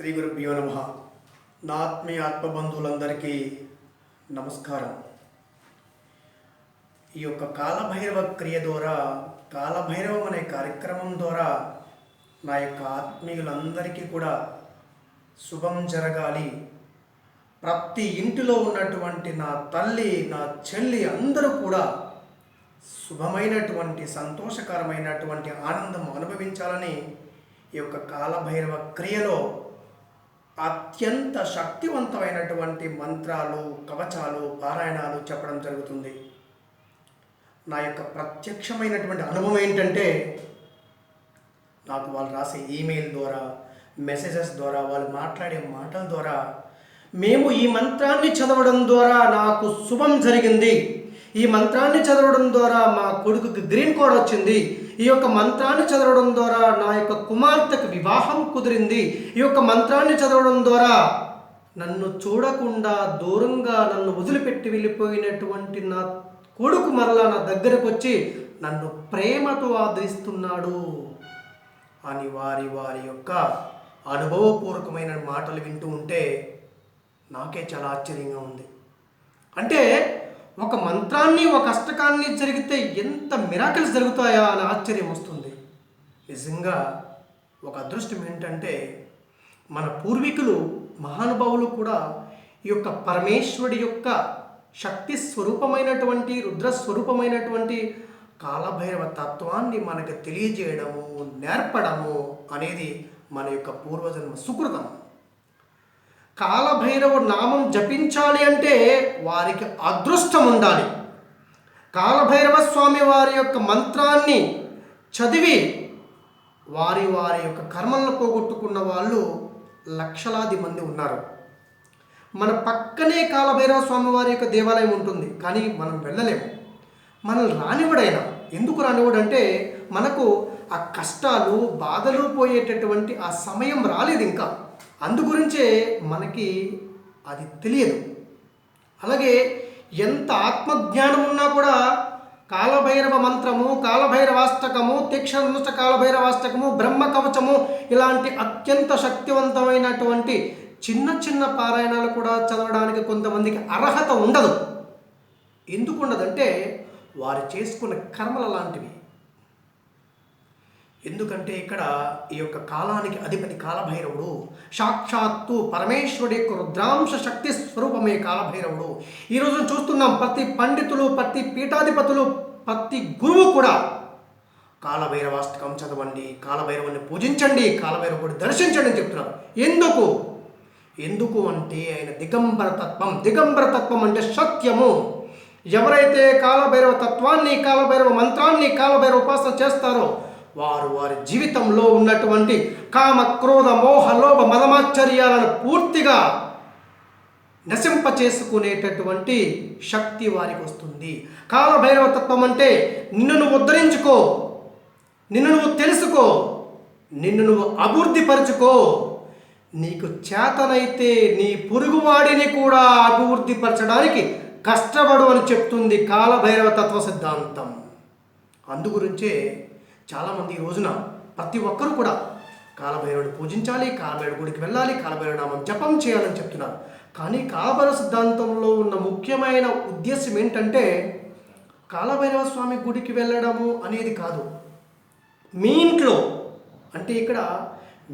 శ్రీ గురుభ్యో నమ. నా ఆత్మీయ ఆత్మబంధువులందరికీ నమస్కారం. ఈ యొక్క కాలభైరవ క్రియ ద్వారా కాలభైరవం అనే కార్యక్రమం ద్వారా నా యొక్క ఆత్మీయులందరికీ కూడా శుభం జరగాలి. ప్రతి ఇంటిలో ఉన్నటువంటి నా తల్లి నా చెల్లి అందరూ కూడా శుభమైనటువంటి సంతోషకరమైనటువంటి ఆనందం అనుభవించాలని ఈ యొక్క కాలభైరవ క్రియలో అత్యంత శక్తివంతమైనటువంటి మంత్రాలు కవచాలు పారాయణాలు చెప్పడం జరుగుతుంది. నా యొక్క ప్రత్యక్షమైనటువంటి అనుభవం ఏంటంటే నాకు వాళ్ళు రాసే ఈమెయిల్ ద్వారా మెసేజెస్ ద్వారా వాళ్ళు మాట్లాడే మాటల ద్వారా మేము ఈ మంత్రాన్ని చదవడం ద్వారా నాకు శుభం జరిగింది. ఈ మంత్రాన్ని చదవడం ద్వారా మా కొడుకుకి గ్రీన్ కోడ్ వచ్చింది. ఈ యొక్క మంత్రాన్ని చదవడం ద్వారా నా యొక్క కుమార్తెకు వివాహం కుదిరింది. ఈ యొక్క మంత్రాన్ని చదవడం ద్వారా నన్ను చూడకుండా దూరంగా నన్ను వదిలిపెట్టి వెళ్ళిపోయినటువంటి నా కొడుకు మరలా నా దగ్గరకు వచ్చి నన్ను ప్రేమతో ఆదరిస్తున్నాడు. అని వారి వారి యొక్క అనుభవపూర్వకమైన మాటలు వింటూ ఉంటే నాకే చాలా ఆశ్చర్యంగా ఉంది. అంటే ఒక మంత్రాన్ని ఒక అష్టకాన్ని జరిగితే ఎంత మిరాకిల్స్ జరుగుతాయా అని ఆశ్చర్యం వస్తుంది. నిజంగా ఒక అదృష్టం ఏంటంటే మన పూర్వీకులు మహానుభావులు కూడా ఈ యొక్క పరమేశ్వరుడి యొక్క శక్తి స్వరూపమైనటువంటి రుద్ర స్వరూపమైనటువంటి కాలభైరవ తత్వాన్ని మనకు తెలియజేయడము నేర్పడము అనేది మన యొక్క పూర్వజన్మ సుకృతం. కాలభైరవ నామం జపించాలి అంటే వారికి అదృష్టం ఉండాలి కాలభైరవ స్వామి వారి యొక్క మంత్రాన్ని చదివి వారి వారి యొక్క కర్మలను పోగొట్టుకున్న వాళ్ళు లక్షలాది మంది ఉన్నారు. మన పక్కనే కాలభైరవ స్వామి వారి యొక్క దేవాలయం ఉంటుంది కానీ మనం వెళ్ళలేము. మనల్ని రానివాడైనా ఎందుకు రానివాడంటే మనకు ఆ కష్టాలు బాధలు పోయేటటువంటి ఆ సమయం రాలేదు ఇంకా అందుగురించే మనకి అది తెలియదు. అలాగే ఎంత ఆత్మజ్ఞానం ఉన్నా కూడా కాలభైరవ మంత్రము కాలభైరవాష్టకము తీక్షణనుష్ట కాలభైరవాష్టకము బ్రహ్మ కవచము ఇలాంటి అత్యంత శక్తివంతమైనటువంటి చిన్న చిన్న పారాయణాలు కూడా చదవడానికి కొంతమందికి అర్హత ఉండదు. ఎందుకు ఉండదంటే వారు చేసుకున్న కర్మల లాంటివి ఎందుకంటే ఇక్కడ ఈ యొక్క కాలానికి అధిపతి కాలభైరవుడు సాక్షాత్తు పరమేశ్వరుడి యొక్క రుద్రాంశ శక్తి స్వరూపమే కాలభైరవుడు. ఈరోజు చూస్తున్నాం ప్రతి పండితులు ప్రతి పీఠాధిపతులు ప్రతి గురువు కూడా కాలభైరవాస్తకం చదవండి కాలభైరవుని పూజించండి కాలభైరవుడు దర్శించండి అని చెప్తున్నారు. ఎందుకు? ఎందుకు అంటే ఆయన దిగంబర తత్వం. దిగంబర తత్వం అంటే సత్యము. ఎవరైతే కాలభైరవ తత్వాన్ని కాలభైరవ మంత్రాన్ని కాలభైరవ ఉపాసన చేస్తారో వారు వారి జీవితంలో ఉన్నటువంటి కామ క్రోధ మోహ లోభ మదమాశ్చర్యాలను పూర్తిగా నశింప చేసుకునేటటువంటి శక్తి వారికి వస్తుంది. కాలభైరవ తత్వం అంటే నిన్ను నువ్వు ఉద్ధరించుకో నిన్ను నువ్వు తెలుసుకో నిన్ను నువ్వు అభివృద్ధిపరచుకో నీకు చేతనైతే నీ పొరుగువాడిని కూడా అభివృద్ధిపరచడానికి కష్టపడు అని చెప్తుంది కాలభైరవ తత్వ సిద్ధాంతం. అందుగురించే చాలామంది ఈ రోజున ప్రతి ఒక్కరూ కూడా కాలభైరవుడు పూజించాలి కాలభైరవ గుడికి వెళ్ళాలి కాలభైరవ నామం జపం చేయాలని చెప్తున్నారు. కానీ కాలభైరవ సిద్ధాంతంలో ఉన్న ముఖ్యమైన ఉద్దేశం ఏంటంటే కాలభైరవ స్వామి గుడికి వెళ్ళడము అనేది కాదు. మీ ఇంట్లో అంటే ఇక్కడ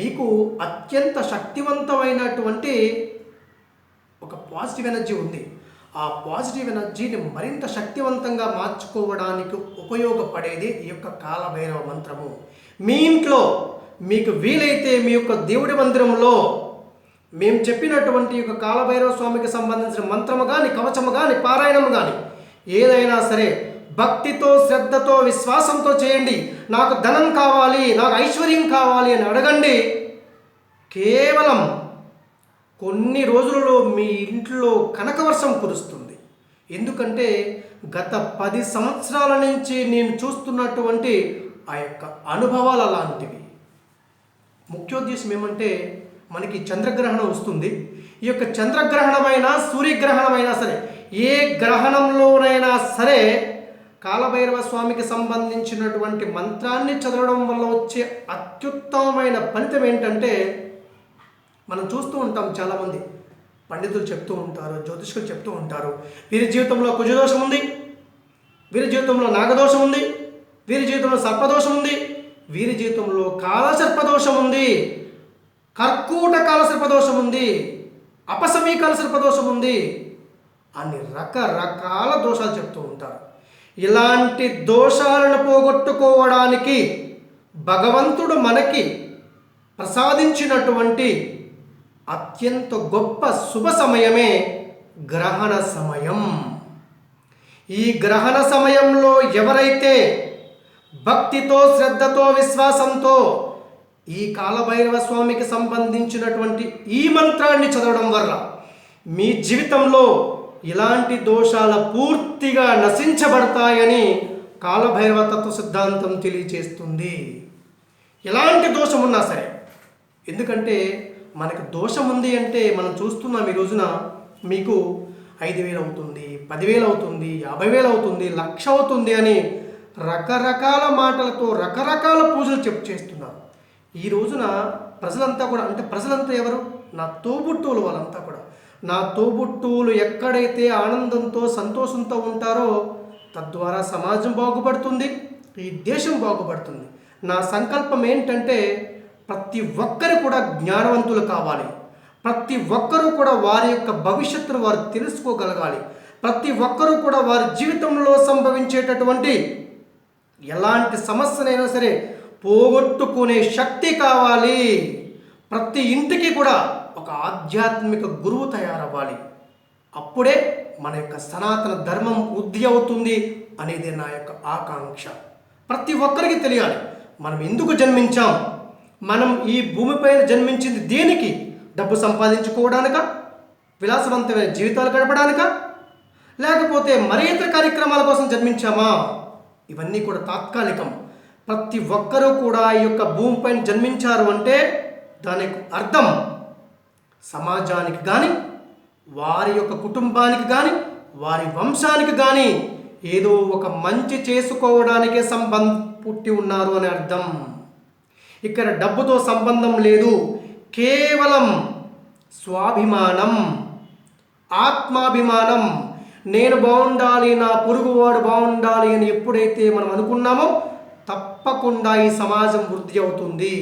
మీకు అత్యంత శక్తివంతమైనటువంటి ఒక పాజిటివ్ ఎనర్జీ ఉంది. ఆ పాజిటివ్ ఎనర్జీని మరింత శక్తివంతంగా మార్చుకోవడానికి ఉపయోగపడేది ఈ యొక్క కాలభైరవ మంత్రము. మీ ఇంట్లో మీకు వీలైతే మీ యొక్క దేవుడి మందిరంలో మేము చెప్పినటువంటి యొక్క కాలభైరవ స్వామికి సంబంధించిన మంత్రము కానీ కవచము కానీ పారాయణము కానీ ఏదైనా సరే భక్తితో శ్రద్ధతో విశ్వాసంతో చేయండి. నాకు ధనం కావాలి నాకు ఐశ్వర్యం కావాలి అని అడగండి. కేవలం కొన్ని రోజులలో మీ ఇంట్లో కనకవర్షం కురుస్తుంది. ఎందుకంటే గత పది సంవత్సరాల నుంచి నేను చూస్తున్నటువంటి ఆ యొక్క అనుభవాలు అలాంటివి ముఖ్యోద్దేశం ఏమంటే మనకి చంద్రగ్రహణం వస్తుంది. ఈ యొక్క చంద్రగ్రహణమైనా సూర్యగ్రహణమైనా సరే ఏ గ్రహణంలోనైనా సరే కాలభైరవ స్వామికి సంబంధించినటువంటి మంత్రాన్ని చదవడం వల్ల వచ్చే అత్యుత్తమమైన ఫలితం ఏంటంటే మనం చూస్తూ ఉంటాం చాలామంది. పండితులు చెప్తూ ఉంటారు జ్యోతిష్కులు చెప్తూ ఉంటారు. వీరి జీవితంలో కుజదోషం ఉంది. వీరి జీవితంలో నాగదోషం ఉంది. వీరి జీవితంలో సర్పదోషం ఉంది. వీరి జీవితంలో కాలసర్పదోషం ఉంది. కర్కూట కాలసర్పదోషం ఉంది. అపసమీ కాలసర్పదోషం ఉంది. అని రకరకాల దోషాలు చెప్తూ ఉంటారు. ఇలాంటి దోషాలను పోగొట్టుకోవడానికి భగవంతుడు మనకి ప్రసాదించినటువంటి అత్యంత గొప్ప శుభ సమయమే గ్రహణ సమయం. ఈ గ్రహణ సమయంలో ఎవరైతే భక్తితో శ్రద్ధతో విశ్వాసంతో ఈ కాలభైరవ స్వామికి సంబంధించినటువంటి ఈ మంత్రాన్ని చదవడం వల్ల మీ జీవితంలో ఇలాంటి దోషాల పూర్తిగా నశించబడతాయని కాలభైరవ తత్వ సిద్ధాంతం తెలియచేస్తుంది. ఎలాంటి దోషం ఉన్నా సరే ఎందుకంటే మనకు దోషం ఉంది అంటే మనం చూస్తున్నాం ఈ రోజున మీకు ఐదు వేలు అవుతుంది పదివేలు అవుతుంది యాభై వేలు అవుతుంది లక్ష అవుతుంది అని రకరకాల మాటలతో రకరకాల పూజలు చెప్పు చేస్తున్నారు. ఈ రోజున ప్రజలంతా కూడా అంటే ప్రజలంతా ఎవరు? నా తోబుట్టువులు వాళ్ళంతా కూడా. నా తోబుట్టువులు ఎక్కడైతే ఆనందంతో సంతోషంతో ఉంటారో తద్వారా సమాజం బాగుపడుతుంది ఈ దేశం బాగుపడుతుంది. నా సంకల్పం ఏంటంటే ప్రతి ఒక్కరు కూడా జ్ఞానవంతులు కావాలి. ప్రతి ఒక్కరూ కూడా వారి యొక్క భవిష్యత్తును వారు తెలుసుకోగలగాలి. ప్రతి ఒక్కరూ కూడా వారి జీవితంలో సంభవించేటటువంటి ఎలాంటి సమస్యనైనా సరే పోగొట్టుకునే శక్తి కావాలి. ప్రతి ఇంటికి కూడా ఒక ఆధ్యాత్మిక గురువు తయారవ్వాలి. అప్పుడే మన యొక్క సనాతన ధర్మం వృద్ధి అవుతుంది అనేది నా యొక్క ఆకాంక్ష. ప్రతి ఒక్కరికి తెలియాలి. మనం ఎందుకు జన్మించాం? మనం ఈ భూమిపైన జన్మించింది దేనికి? డబ్బు సంపాదించుకోవడానిక? విలాసవంతమైన జీవితాలు గడపడానిక? లేకపోతే మరి ఇతర కార్యక్రమాల కోసం జన్మించామా? ఇవన్నీ కూడా తాత్కాలికం. ప్రతి ఒక్కరూ కూడా ఈ యొక్క భూమిపైన జన్మించారు అంటే దానికి అర్థం సమాజానికి కానీ వారి యొక్క కుటుంబానికి కానీ వారి వంశానికి కానీ ఏదో ఒక మంచి చేసుకోవడానికే సంబంధ పుట్టి ఉన్నారు అని అర్థం. ఇక్కడ డబ్బుతో సంబంధం లేదు. కేవలం స్వాభిమానం ఆత్మాభిమానం. నేను బాగుండాలి నా పొరుగువాడు బాగుండాలి అని ఎప్పుడైతే మనం అనుకున్నామో తప్పకుండా ఈ సమాజం వృద్ధి అవుతుంది.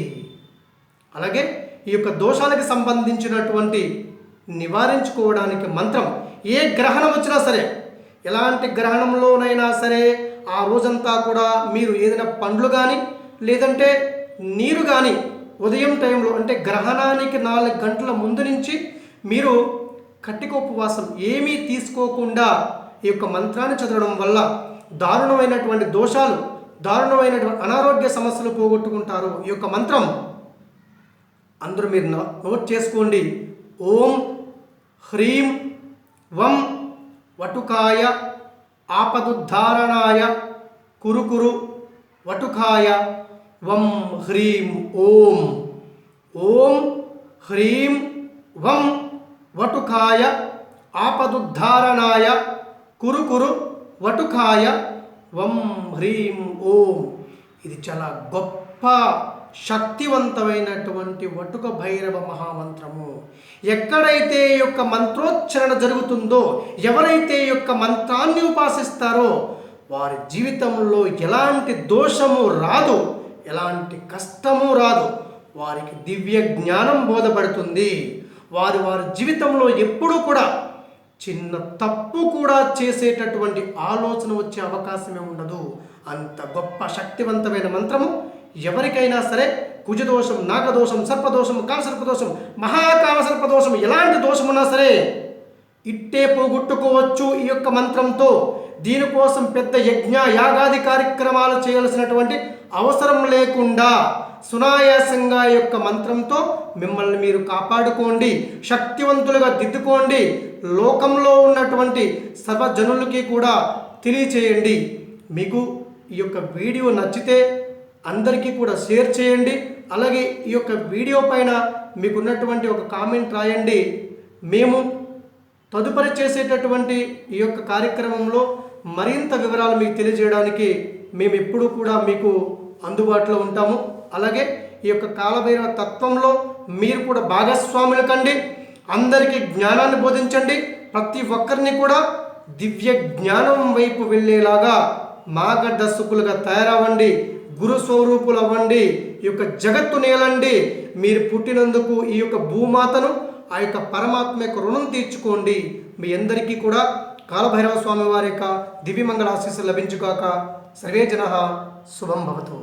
అలాగే ఈ యొక్క దోషాలకు సంబంధించినటువంటి నివారించుకోవడానికి మంత్రం ఏ గ్రహణం వచ్చినా సరే ఎలాంటి గ్రహణంలోనైనా సరే ఆ రోజంతా కూడా మీరు ఏదైనా పండ్లు కానీ లేదంటే నీరు కానీ ఉదయం టైంలో అంటే గ్రహణానికి నాలుగు గంటల ముందు నుంచి మీరు కట్టికోపవాసం ఏమీ తీసుకోకుండా ఈ యొక్క మంత్రాన్ని చదవడం వల్ల దారుణమైనటువంటి దోషాలు దారుణమైనటువంటి అనారోగ్య సమస్యలు పోగొట్టుకుంటారు. ఈ యొక్క మంత్రం అందరూ మీరు నోట్ చేసుకోండి. ఓం హ్రీం వం వటుకాయ ఆపదుద్ధారణాయ కురుకురు వటుకాయ వం హ్రీం ఓం. ఓం హ్రీం వం వటుకాయ ఆపదుద్ధారణాయ కురుకురు వటుకాయ వం హ్రీం ఓం. ఇది చాలా గొప్ప శక్తివంతమైనటువంటి వటుక భైరవ మహామంత్రము. ఎక్కడైతే ఈ యొక్క మంత్రోచ్చరణ జరుగుతుందో ఎవరైతే ఈ యొక్క మంత్రాన్ని ఉపాసిస్తారో వారి జీవితంలో ఎలాంటి దోషము రాదు. ఎలాంటి కష్టము రాదు. వారికి దివ్య జ్ఞానం బోధపడుతుంది. వారు వారి జీవితంలో ఎప్పుడూ కూడా చిన్న తప్పు కూడా చేసేటటువంటి ఆలోచన వచ్చే అవకాశమే ఉండదు. అంత గొప్ప శక్తివంతమైన మంత్రము ఎవరికైనా సరే కుజదోషం నాగదోషం సర్పదోషం కామసర్పదోషం మహాకాల సర్పదోషం ఎలాంటి దోషమున్నా సరే ఇట్టే పోగొట్టుకోవచ్చు ఈ యొక్క మంత్రంతో. దీనికోసం పెద్ద యజ్ఞ యాగాది కార్యక్రమాలు చేయాల్సినటువంటి అవసరం లేకుండా సునాయాసంగా యొక్క మంత్రంతో మిమ్మల్ని మీరు కాపాడుకోండి శక్తివంతులుగా దిద్దుకోండి లోకంలో ఉన్నటువంటి సర్వజనులకి కూడా తెలియచేయండి. మీకు ఈ యొక్క వీడియో నచ్చితే అందరికీ కూడా షేర్ చేయండి. అలాగే ఈ యొక్క వీడియో పైన మీకున్నటువంటి ఒక కామెంట్ రాయండి. మేము తదుపరి చేసేటటువంటి ఈ యొక్క కార్యక్రమంలో మరింత వివరాలు మీకు తెలియజేయడానికి మేము ఎప్పుడూ కూడా మీకు అందుబాటులో ఉంటాము. అలాగే ఈ యొక్క కాలభైరవ తత్వంలో మీరు కూడా భాగస్వాములు కండి. అందరికీ జ్ఞానాన్ని బోధించండి. ప్రతి ఒక్కరిని కూడా దివ్య జ్ఞానం వైపు వెళ్ళేలాగా మార్గదర్శకులుగా తయారవ్వండి. గురు స్వరూపులు అవ్వండి ఈ యొక్క జగత్తు నేలండి. మీరు పుట్టినందుకు ఈ యొక్క భూమాతను ఆ యొక్క పరమాత్మ యొక్క రుణం తీర్చుకోండి. మీ అందరికీ కూడా కాలభైరవ స్వామి వారి యొక్క దివ్యమంగళ ఆశీస్సులు లభించుగాక సర్వే జన శుభం భవతు